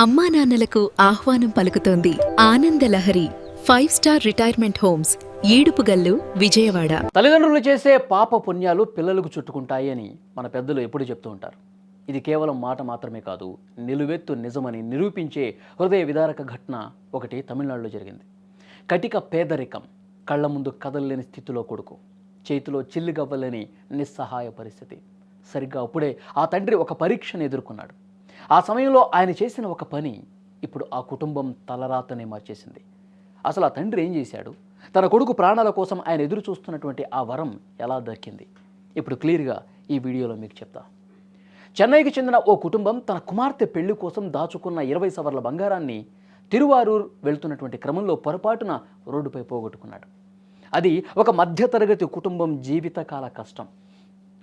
అమ్మా నాన్నలకు ఆహ్వానం పలుకుతోంది Anandalahari five star retirement homes Edupugallu Vijayawada. తల్లిదండ్రులు చేసే పాప పుణ్యాలు పిల్లలకు చుట్టుకుంటాయి అని మన పెద్దలు ఎప్పుడు చెప్తూ ఉంటారు. ఇది కేవలం మాట మాత్రమే కాదు నిలువెత్తు నిజమని నిరూపించే హృదయ విదారక ఘటన ఒకటి తమిళనాడులో జరిగింది. కటిక పేదరికం కళ్ళ ముందు కదలలేని స్థితిలో కొడుకు చేతిలో చిల్లిగవ్వలేని నిస్సహాయ పరిస్థితి. సరిగ్గా అప్పుడే ఆ తండ్రి ఒక పరీక్షను ఎదుర్కొన్నాడు. ఆ సమయంలో ఆయన చేసిన ఒక పని ఇప్పుడు ఆ కుటుంబం తలరాతనే మార్చేసింది. అసలు ఆ తండ్రి ఏం చేశాడు? తన కొడుకు ప్రాణాల కోసం ఆయన ఎదురు చూస్తున్నటువంటి ఆ వరం ఎలా దక్కింది? ఇప్పుడు క్లియర్గా ఈ వీడియోలో మీకు చెప్తా. చెన్నైకి చెందిన ఓ కుటుంబం తన కుమార్తె పెళ్ళి కోసం దాచుకున్న ఇరవై సవర్ల బంగారాన్ని తిరువారూర్ వెళ్తున్నటువంటి క్రమంలో పొరపాటున రోడ్డుపై పోగొట్టుకున్నాడు. అది ఒక మధ్యతరగతి కుటుంబం జీవితకాల కష్టం.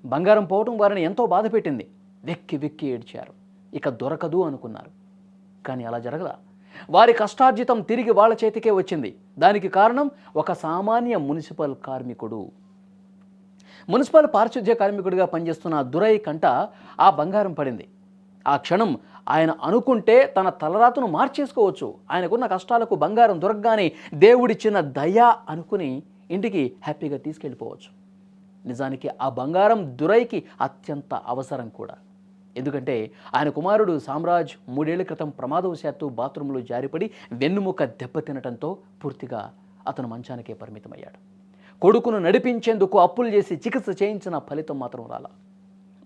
బంగారం పోవటం వారిని ఎంతో బాధపెట్టింది. వెక్కి వెక్కి ఏడ్చారు. ఇక దొరకదు అనుకున్నారు. కానీ అలా జరగల. వారి కష్టార్జితం తిరిగి వాళ్ళ చేతికే వచ్చింది. దానికి కారణం ఒక సామాన్య మున్సిపల్ కార్మికుడు. మున్సిపల్ పారిశుధ్య కార్మికుడిగా పనిచేస్తున్న దురై కంట ఆ బంగారం పడింది. ఆ క్షణం ఆయన అనుకుంటే తన తలరాతను మార్చేసుకోవచ్చు. ఆయనకున్న కష్టాలకు బంగారం దొరకగానే దేవుడిచ్చిన దయ అనుకుని ఇంటికి హ్యాపీగా తీసుకెళ్ళిపోవచ్చు. నిజానికి ఆ బంగారం దురైకి అత్యంత అవసరం కూడా. ఎందుకంటే ఆయన కుమారుడు సామ్రాజ్ మూడేళ్ళ క్రితం ప్రమాదవశాత్తు బాత్రూంలో జారిపడి వెన్నుముక దెబ్బతినటంతో పూర్తిగా అతను మంచానికే పరిమితమయ్యాడు. కొడుకును నడిపించేందుకు అప్పులు చేసి చికిత్స చేయించిన ఫలితం మాత్రం రాలా.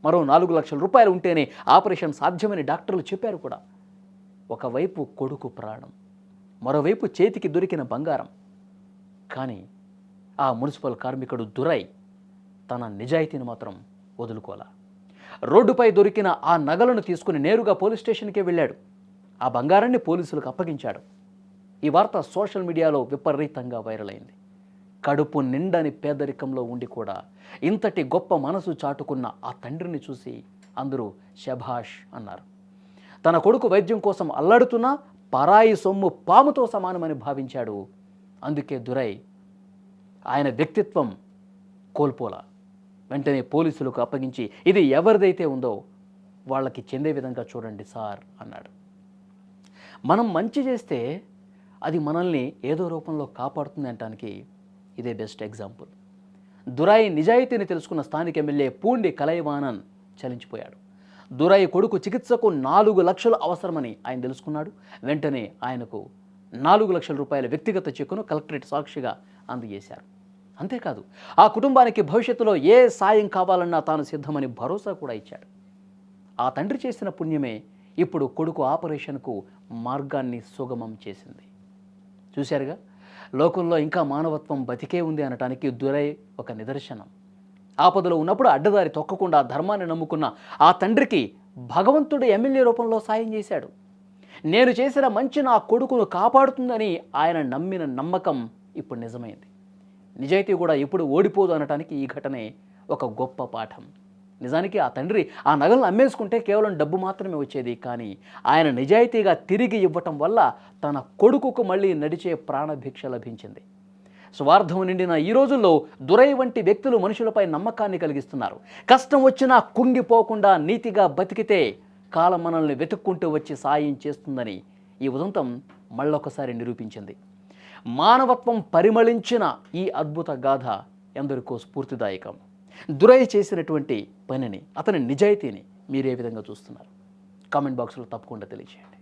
మరో నాలుగు లక్షల రూపాయలు ఉంటేనే ఆపరేషన్ సాధ్యమని డాక్టర్లు చెప్పారు కూడా. ఒకవైపు కొడుకు ప్రాణం మరోవైపు చేతికి దొరికిన బంగారం. కానీ ఆ మున్సిపల్ కార్మికుడు దురై తన నిజాయితీని మాత్రం వదులుకోలా. రోడ్డుపై దొరికిన ఆ నగలను తీసుకుని నేరుగా పోలీస్ స్టేషన్కే వెళ్ళాడు. ఆ బంగారాన్ని పోలీసులకు అప్పగించాడు. ఈ వార్త సోషల్ మీడియాలో విపరీతంగా వైరల్ అయింది. కడుపు నిండని పేదరికంలో ఉండి కూడా ఇంతటి గొప్ప మనసు చాటుకున్న ఆ తండ్రిని చూసి అందరూ శభాష్ అన్నారు. తన కొడుకు వైద్యం కోసం అల్లాడుతున్నా పరాయి సొమ్ము పాముతో సమానమని భావించాడు. అందుకే దురై. ఆయన వ్యక్తిత్వం కోల్పోలా. వెంటనే పోలీసులకు అప్పగించి ఇది ఎవరిదైతే ఉందో వాళ్ళకి చెందే విధంగా చూడండి సార్ అన్నాడు. మనం మంచి చేస్తే అది మనల్ని ఏదో రూపంలో కాపాడుతుంది అనటానికి ఇదే బెస్ట్ ఎగ్జాంపుల్. దురాయి నిజాయితీని తెలుసుకున్న స్థానిక ఎమ్మెల్యే పూండి కలైవానన్ చలించిపోయాడు. దురాయి కొడుకు చికిత్సకు నాలుగు లక్షలు అవసరమని ఆయన తెలుసుకున్నాడు. వెంటనే ఆయనకు నాలుగు లక్షల రూపాయల వ్యక్తిగత చెక్కును కలెక్టరేట్ సాక్షిగా అందజేశారు. అంతేకాదు ఆ కుటుంబానికి భవిష్యత్తులో ఏ సాయం కావాలన్నా తాను సిద్ధమని భరోసా కూడా ఇచ్చాడు. ఆ తండ్రి చేసిన పుణ్యమే ఇప్పుడు కొడుకు ఆపరేషన్కు మార్గాన్ని సుగమం చేసింది. చూశారుగా లోకంలో ఇంకా మానవత్వం బతికే ఉంది అనటానికి దురై ఒక నిదర్శనం. ఆపదలో ఉన్నప్పుడు అడ్డదారి తొక్కకుండా ధర్మాన్ని నమ్ముకున్న ఆ తండ్రికి భగవంతుడు ఎమ్మెల్యే రూపంలో సాయం చేశాడు. నేను చేసిన మంచి నా కొడుకును కాపాడుతుందని ఆయన నమ్మిన నమ్మకం ఇప్పుడు నిజమైంది. నిజాయితీ కూడా ఎప్పుడు ఓడిపోదు అనటానికి ఈ ఘటనే ఒక గొప్ప పాఠం. నిజానికి ఆ తండ్రి ఆ నగలను అమ్మేసుకుంటే కేవలం డబ్బు మాత్రమే వచ్చేది కానీ ఆయన నిజాయితీగా తిరిగి ఇవ్వటం వల్ల తన కొడుకుకు మళ్ళీ నడిచే ప్రాణభిక్ష లభించింది. స్వార్థం నిండిన ఈ రోజుల్లో దురై వంటి వ్యక్తులు మనుషులపై నమ్మకాన్ని కలిగిస్తున్నారు. కష్టం వచ్చినా కుంగిపోకుండా నీతిగా బతికితే కాలం మనల్ని వెతుక్కుంటూ వచ్చి సాయం చేస్తుందని ఈ ఉదంతం మళ్ళొకసారి నిరూపించింది. మానవత్వం పరిమళించిన ఈ అద్భుత గాథ ఎందరికో స్ఫూర్తిదాయకం. దురై చేసినటువంటి పనిని అతని నిజాయితీని మీరు ఏ విధంగా చూస్తున్నారు? కామెంట్ బాక్స్లో తప్పకుండా తెలియజేయండి.